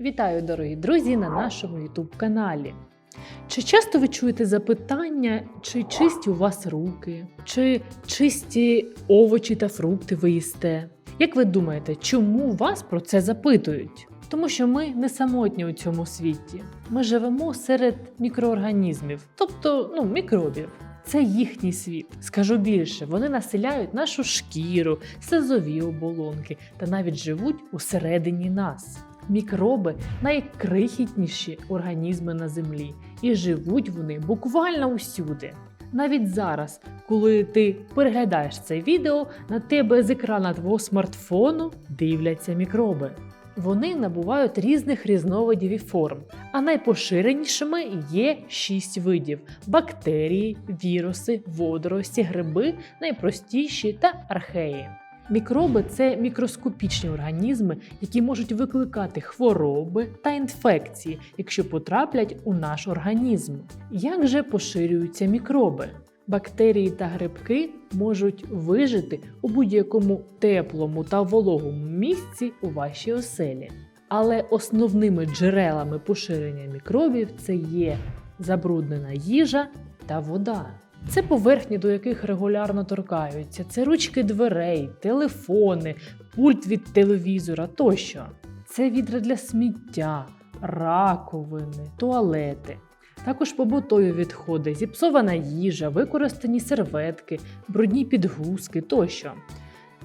Вітаю, дорогі друзі, на нашому youtube каналі. Чи часто ви чуєте запитання, чи чисті у вас руки, чи чисті овочі та фрукти ви їсте? Як ви думаєте, чому вас про це запитують? Тому що ми не самотні у цьому світі. Ми живемо серед мікроорганізмів, тобто ну, мікробів. Це їхній світ. Скажу більше, вони населяють нашу шкіру, слизові оболонки та навіть живуть усередині нас. Мікроби найкрихітніші організми на землі, і живуть вони буквально усюди. Навіть зараз, коли ти переглядаєш це відео, на тебе з екрана твого смартфону дивляться мікроби. Вони набувають різних різновидів і форм, а найпоширенішими є шість видів: бактерії, віруси, водорості, гриби, найпростіші та археї. Мікроби це мікроскопічні організми, які можуть викликати хвороби та інфекції, якщо потраплять у наш організм. Як же поширюються мікроби? Бактерії та грибки можуть вижити у будь-якому теплому та вологому місці у вашій оселі. Але основними джерелами поширення мікробів це є забруднена їжа та вода. Це поверхні, до яких регулярно торкаються. Це ручки дверей, телефони, пульт від телевізора тощо. Це відра для сміття, раковини, туалети. Також побутові відходи, зіпсована їжа, використані серветки, брудні підгузки тощо.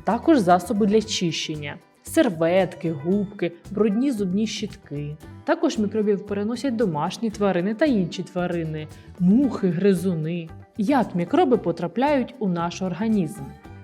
Також засоби для чищення, серветки, губки, брудні зубні щітки. Також мікробів переносять домашні тварини та інші тварини, мухи, гризуни. Як мікроби потрапляють у наш організм?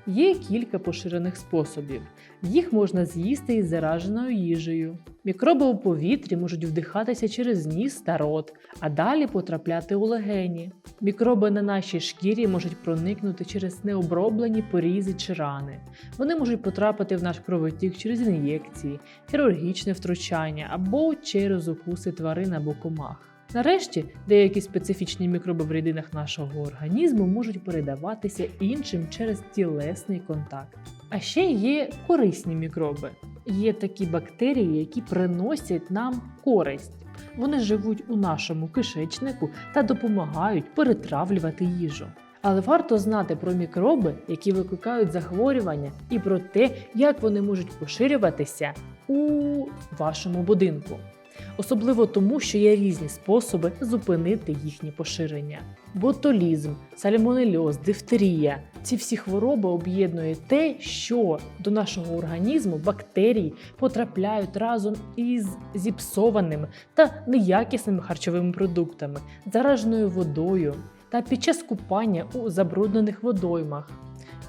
Є кілька поширених способів. Їх можна з'їсти із зараженою їжею. Мікроби у повітрі можуть вдихатися через ніс та рот, а далі потрапляти у легені. Мікроби на нашій шкірі можуть проникнути через необроблені порізи чи рани. Вони можуть потрапити в наш кровотік через ін'єкції, хірургічне втручання або через укуси тварин або комах. Нарешті, деякі специфічні мікроби в рідинах нашого організму можуть передаватися іншим через тілесний контакт. А ще є корисні мікроби. Є такі бактерії, які приносять нам користь. Вони живуть у нашому кишечнику та допомагають перетравлювати їжу. Але варто знати про мікроби, які викликають захворювання, і про те, як вони можуть поширюватися у вашому будинку. Особливо тому, що є різні способи зупинити їхнє поширення. Ботулізм, сальмонельоз, дифтерія ці всі хвороби об'єднує те, що до нашого організму бактерії потрапляють разом із зіпсованими та неякісними харчовими продуктами, зараженою водою та під час купання у забруднених водоймах,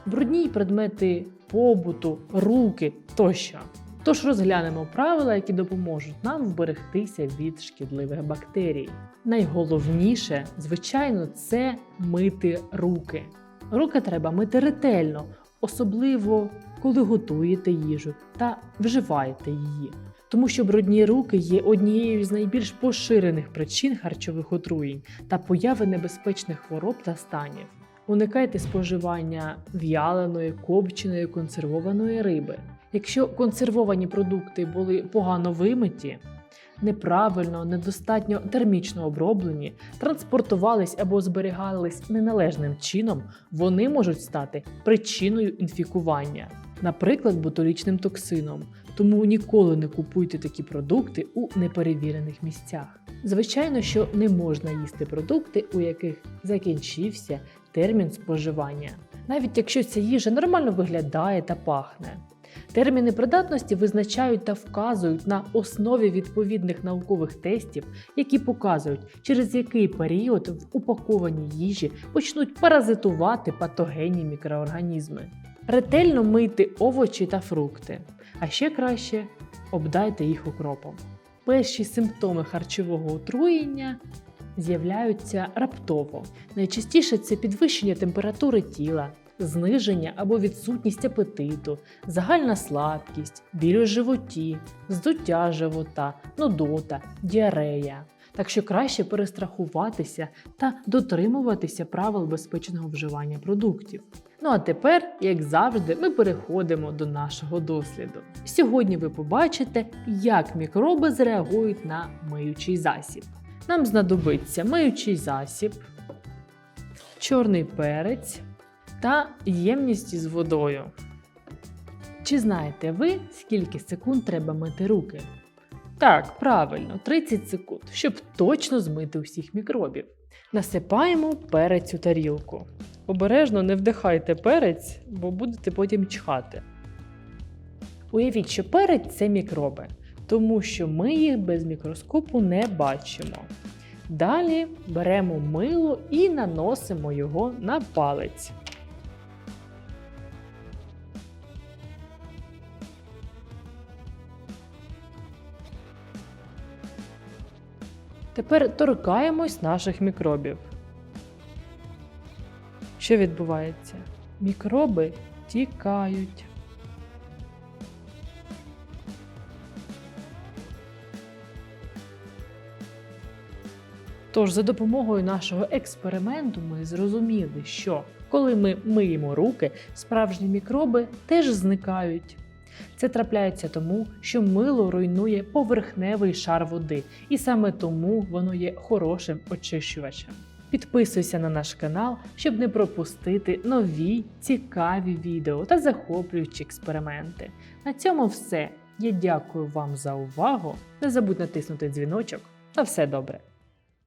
брудні предмети побуту, руки тощо. Тож розглянемо правила, які допоможуть нам вберегтися від шкідливих бактерій. Найголовніше, звичайно, це мити руки. Руки треба мити ретельно, особливо коли готуєте їжу та вживаєте її. Тому що брудні руки є однією з найбільш поширених причин харчових отруєнь та появи небезпечних хвороб та станів. Уникайте споживання в'яленої, копченої, консервованої риби. Якщо консервовані продукти були погано вимиті, неправильно, недостатньо термічно оброблені, транспортувались або зберігались неналежним чином, вони можуть стати причиною інфікування, наприклад, ботулічним токсином. Тому ніколи не купуйте такі продукти у неперевірених місцях. Звичайно, що не можна їсти продукти, у яких закінчився термін споживання, навіть якщо ця їжа нормально виглядає та пахне. Терміни придатності визначають та вказують на основі відповідних наукових тестів, які показують, через який період в упакованій їжі почнуть паразитувати патогенні мікроорганізми. Ретельно мийте овочі та фрукти, а ще краще обдайте їх укропом. Перші симптоми харчового отруєння з'являються раптово. Найчастіше це підвищення температури тіла, зниження або відсутність апетиту, загальна слабкість, біль у животі, здуття живота, нудота, діарея. Так що краще перестрахуватися та дотримуватися правил безпечного вживання продуктів. Ну а тепер, як завжди, ми переходимо до нашого досліду. Сьогодні ви побачите, як мікроби зреагують на миючий засіб. Нам знадобиться миючий засіб, чорний перець та ємність із водою. Чи знаєте ви, скільки секунд треба мити руки? Так, правильно, 30 секунд, щоб точно змити усіх мікробів. Насипаємо перець у тарілку. Обережно не вдихайте перець, бо будете потім чхати. Уявіть, що перець це мікроби, тому що ми їх без мікроскопу не бачимо. Далі беремо мило і наносимо його на палець. Тепер торкаємось наших мікробів. Що відбувається? Мікроби тікають. Тож, за допомогою нашого експерименту ми зрозуміли, що коли ми миємо руки, справжні мікроби теж зникають. Це трапляється тому, що мило руйнує поверхневий шар води, і саме тому воно є хорошим очищувачем. Підписуйся на наш канал, щоб не пропустити нові цікаві відео та захоплюючі експерименти. На цьому все. Я дякую вам за увагу. Не забудь натиснути дзвіночок. На все добре!